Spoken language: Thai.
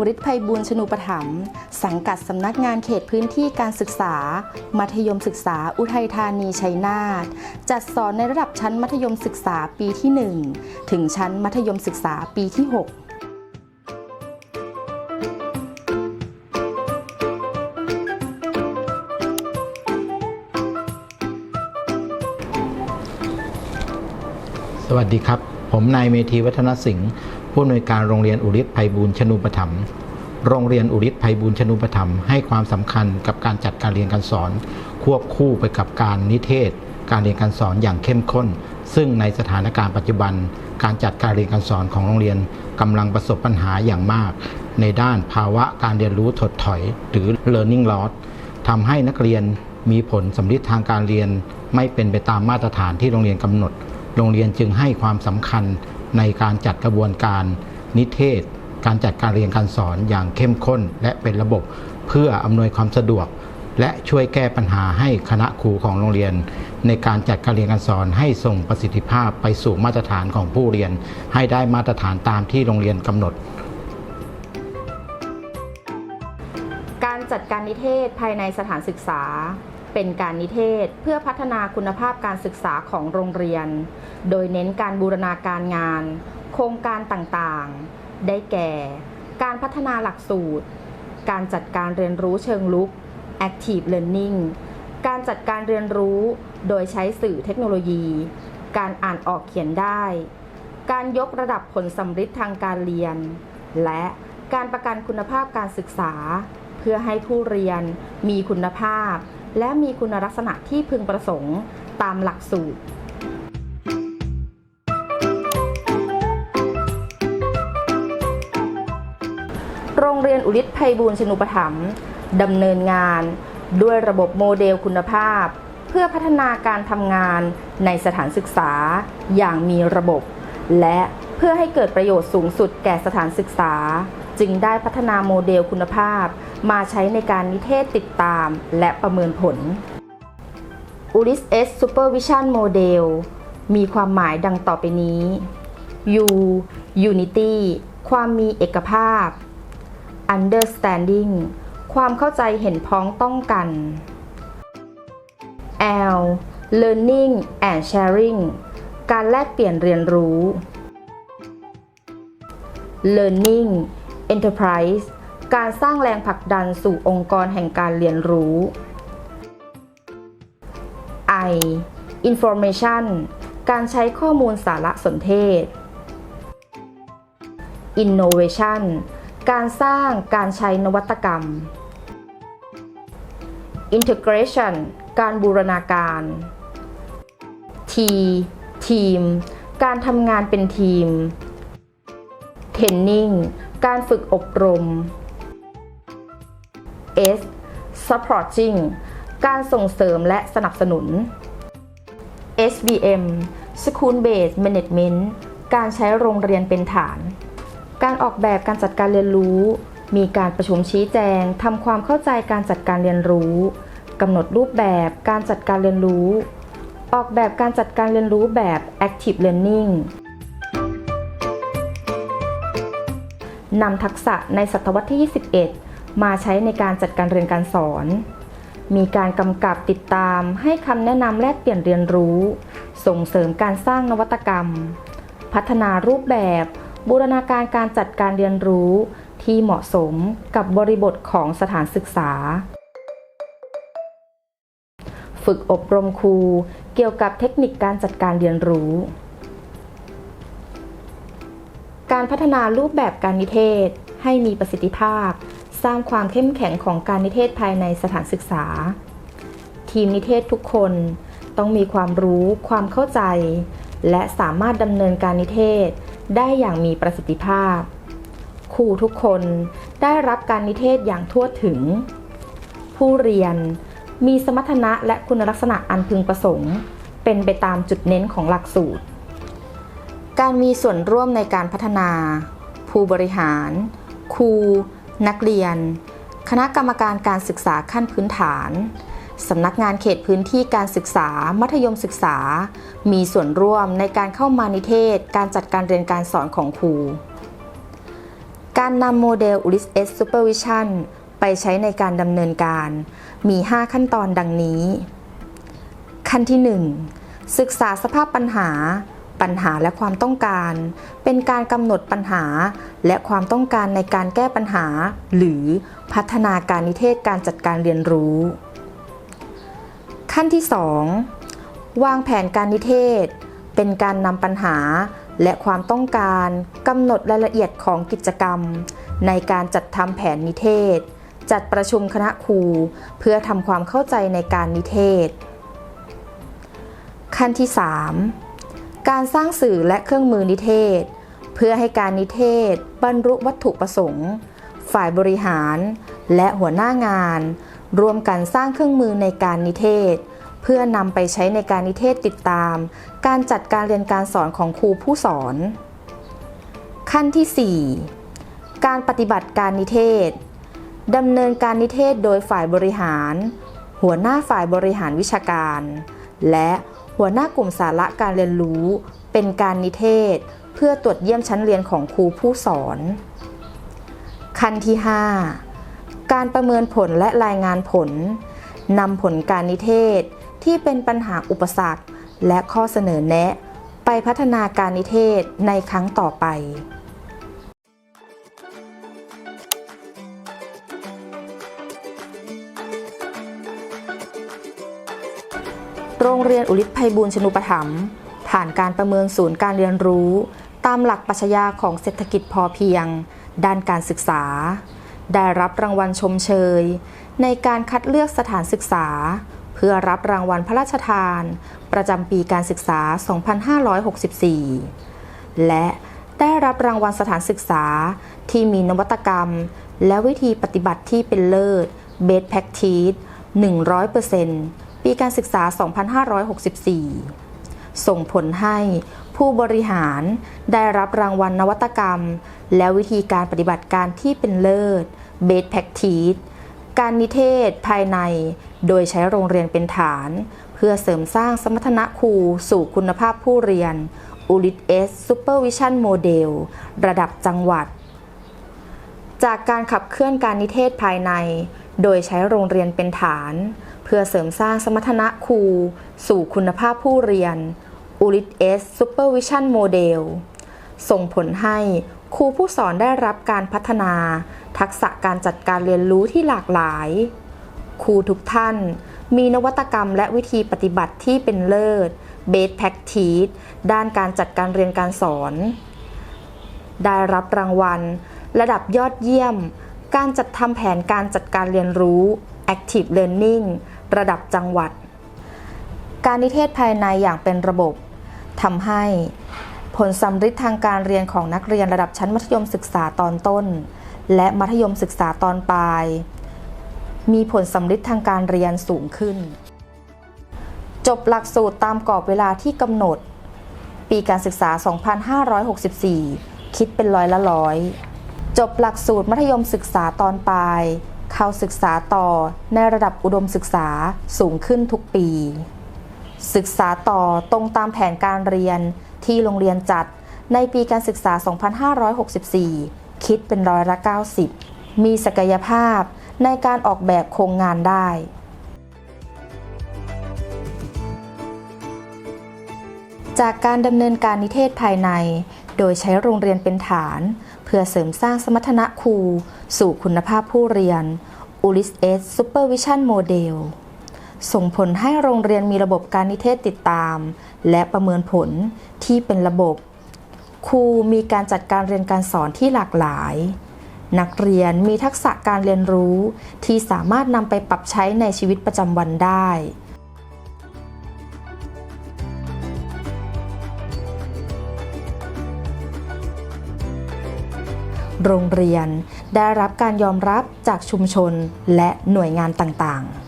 อุริศภัยบูญชนูปถัมภ์สังกัดสำนักงานเขตพื้นที่การศึกษา มัธยมศึกษาอุทัยธานีชัยนาทจัดสอนในระดับชั้นมัธยมศึกษาปีที่ 1 ถึงชั้นมัธยมศึกษาปีที่6สวัสดีครับ ผมนายเมธีวัฒนสิงห์ ผู้อำนวยการโรงเรียนอุริศภัยบูญชนูปถัมภ์โรงเรียนอุริศภัยบูญชนูปถัมภ์ให้ความสำคัญกับการจัดการเรียนการสอน ควบคู่ไปกับการนิเทศ การเรียนการสอนอย่างเข้มข้น ซึ่งในสถานการณ์ปัจจุบัน การจัดการเรียนการสอนของโรงเรียนกำลังประสบปัญหาอย่างมาก ในด้านภาวะการเรียนรู้ถดถอย หรือ learning loss ทำให้นักเรียนมีผลสำลิดทางการเรียนไม่เป็นไปตามมาตรฐานที่โรงเรียนกำหนด โรงเรียนจึงให้ความสำคัญ ในการจัดกระบวนการนิเทศ การจัดการเรียนการสอนอย่างเข้มข้น และเป็นระบบเพื่ออำนวยความสะดวก และช่วยแก้ปัญหาให้คณะครูของโรงเรียน ในการจัดการเรียนการสอนให้ส่งประสิทธิภาพไปสู่มาตรฐานของผู้เรียน ให้ได้มาตรฐานตามที่โรงเรียนกำหนดการจัดการนิเทศภายในสถานศึกษา เป็นการนิเทศเพื่อพัฒนาคุณภาพการศึกษาของโรงเรียน โดยเน้นการบูรณาการงาน โครงการต่างๆ ได้แก่ การพัฒนาหลักสูตร การจัดการเรียนรู้เชิงลุก active learning การจัดการเรียนรู้โดยใช้สื่อเทคโนโลยี การอ่านออกเขียนได้ การยกระดับผลสำฤทธิ์ทางการเรียน และการประกันคุณภาพการศึกษา เพื่อให้ผู้เรียนมีคุณภาพ และมีคุณลักษณะที่พึงประสงค์ตามหลักสูตรโรงเรียนอุริศภัยบูญชนุปถัมภ์ดำเนินงาน ด้วยระบบโมเดลคุณภาพ เพื่อพัฒนาการทำงานในสถานศึกษาอย่างมีระบบ และเพื่อให้เกิดประโยชน์สูงสุดแก่สถานศึกษา จึงได้พัฒนาโมเดลคุณภาพ มาใช้ในการนิเทศติดตามและประเมินผล URIS S Supervision Model มีความหมายดังต่อไปนี้ U Unity ความมีเอกภาพ Understanding ความเข้าใจเห็นพ้องต้องกัน L Learning and Sharing การแลกเปลี่ยนเรียนรู้ Learning Enterprise การสร้างแรงผลักดันสู่องค์กรแห่งการเรียนรู้ I Information การใช้ข้อมูลสารสนเทศ Innovation การสร้างการใช้นวัตกรรม Integration การบูรณาการ T Team การทำงานเป็นทีม Training การฝึกอบรม S Supporting การส่งเสริมและสนับสนุน SBM School Based Management การใช้โรงเรียนเป็นฐาน การออกแบบการจัดการเรียนรู้ มีการประชุมชี้แจงทำความเข้าใจการจัดการเรียนรู้กำหนดรูปแบบการจัดการเรียนรู้ ออกแบบการจัดการเรียนรู้แบบ Active Learning นำทักษะในศตวรรษที่ 21 มาใช้ในการจัดการเรียนการสอน มีการกำกับติดตามให้คำแนะนำแลกเปลี่ยนเรียนรู้ ส่งเสริมการสร้างนวัตกรรม พัฒนารูปแบบ บูรณาการการจัดการเรียนรู้ที่เหมาะสมกับบริบทของสถานศึกษา ฝึกอบรมครูเกี่ยวกับเทคนิคการจัดการเรียนรู้ พัฒนารูปแบบการนิเทศ ให้มีประสิทธิภาพ สร้างความเข้มแข็งของการนิเทศภายในสถานศึกษา ทีมนิเทศทุกคนต้องมีความรู้ ความเข้าใจ และสามารถดำเนินการนิเทศ ได้อย่างมีประสิทธิภาพ ครูทุกคนได้รับการนิเทศอย่างทั่วถึง ผู้เรียนมีสมรรถนะและคุณลักษณะอันพึงประสงค์ เป็นไปตามจุดเน้นของหลักสูตร การมีส่วนร่วมในการพัฒนา ผู้บริหาร ครู นักเรียน คณะกรรมการการศึกษาขั้นพื้นฐานสำนักงานเขตพื้นที่การศึกษา มัธยมศึกษา มีส่วนร่วมในการเข้ามานิเทศ การจัดการเรียนการสอนของครู การนำโมเดล ULIS S Supervision ไปใช้ในการดำเนินการ มี 5 ขั้นตอนดังนี้ ขั้นที่ 1 ศึกษาสภาพปัญหา ปัญหาและความต้องการ เป็นการกำหนดปัญหา และความต้องการในการแก้ปัญหา หรือพัฒนาการนิเทศการจัดการเรียนรู้ ขั้นที่ 2 วางแผนการนิเทศ เป็นการนำปัญหาและความต้องการกำหนดรายละเอียดของกิจกรรม ในการจัดทำแผนนิเทศ จัดประชุมคณะครู เพื่อทำความเข้าใจในการนิเทศ ขั้นที่ 3 การสร้างสื่อและเครื่องมือนิเทศ เพื่อให้การนิเทศ บรรลุวัตถุประสงค์ ฝ่ายบริหาร และหัวหน้างาน รวมกันสร้างเครื่องมือในการนิเทศ เพื่อนำไปใช้ในการนิเทศติดตาม การจัดการเรียนการสอนของครูผู้สอน ขั้นที่ 4 การปฏิบัติการนิเทศดำเนินการนิเทศโดยฝ่ายบริหาร หัวหน้าฝ่ายบริหารวิชาการ และ หัวหน้ากลุ่มสาระการเรียนรู้ เป็นการนิเทศ เพื่อตรวจเยี่ยมชั้นเรียนของครูผู้สอน ขั้นที่ 5 การประเมินผลและรายงานผลนำผลการนิเทศที่เป็นปัญหาอุปสรรค และข้อเสนอแนะ ไปพัฒนาการนิเทศในครั้งต่อไป รงเรียนอุลิศไพบูลชนุปถัมภ์ผ่านการประเมินศูนย์การเรียนรู้ ตามหลักปรัชญาของเศรษฐกิจพอเพียง ด้านการศึกษา ได้รับรางวัลชมเชย ในการคัดเลือกสถานศึกษา เพื่อรับรางวัลพระราชทาน ประจำปีการศึกษา 2564 และได้รับรางวัลสถานศึกษาที่มีนวัตกรรม และวิธีปฏิบัติที่เป็นเลิศ Best Practice 100% ปีการศึกษา 2564 ส่งผลให้ผู้บริหารได้รับรางวัลนวัตกรรม และวิธีการปฏิบัติการที่เป็นเลิศ Best Practice การนิเทศภายใน โดยใช้โรงเรียนเป็นฐาน เพื่อเสริมสร้างสมรรถนะครูสู่คุณภาพผู้เรียน u l i t S Supervision Model ระดับจังหวัด จากการขับเคลื่อนการนิเทศภายใน โดยใช้โรงเรียนเป็นฐาน พื่อเสริมสร้างสมรรถนะครู สู่คุณภาพผู้เรียน u l i t S Supervision Model ส่งผลให้ครูผู้สอนได้รับการพัฒนา ทักษะการจัดการเรียนรู้ที่หลากหลาย ครูทุกท่าน มีนวัตกรรมและวิธีปฏิบัติที่เป็นเลิศ Best Practice ด้านการจัดการเรียนการสอน ได้รับรางวัล ระดับยอดเยี่ยม การจัดทำแผนการจัดการเรียนรู้ Active Learning ระดับจังหวัด การนิเทศภายในอย่างเป็นระบบทำให้ผลสำฤทธิ์ทางการเรียนของนักเรียนระดับชั้นมัธยมศึกษาตอนต้น และมัธยมศึกษาตอนปลาย มีผลสำฤทธิ์ทางการเรียนสูงขึ้น จบหลักสูตรตามกรอบเวลาที่กำหนด ปีการศึกษา 2564 คิดเป็นร้อยละร้อย จบหลักสูตรมัธยมศึกษาตอนปลาย เข้าศึกษาต่อในระดับอุดมศึกษาสูงขึ้นทุกปี ศึกษาต่อตรงตามแผนการเรียนที่โรงเรียนจัดในปีการศึกษา 2564 คิดเป็นร้อยละ 90 มีศักยภาพในการออกแบบโครงงานได้ จากการดำเนินการนิเทศภายใน โดยใช้โรงเรียนเป็นฐาน เพื่อเสริมสร้างสมรรถนะครู สู่คุณภาพผู้เรียน ULIS S Supervision Model ส่งผลให้โรงเรียนมีระบบการนิเทศติดตาม และประเมินผลที่เป็นระบบ ครูมีการจัดการเรียนการสอนที่หลากหลาย นักเรียนมีทักษะการเรียนรู้ที่สามารถนำไปปรับใช้ในชีวิตประจำวันได้ โรงเรียน ได้รับการยอมรับจากชุมชนและหน่วยงานต่างๆ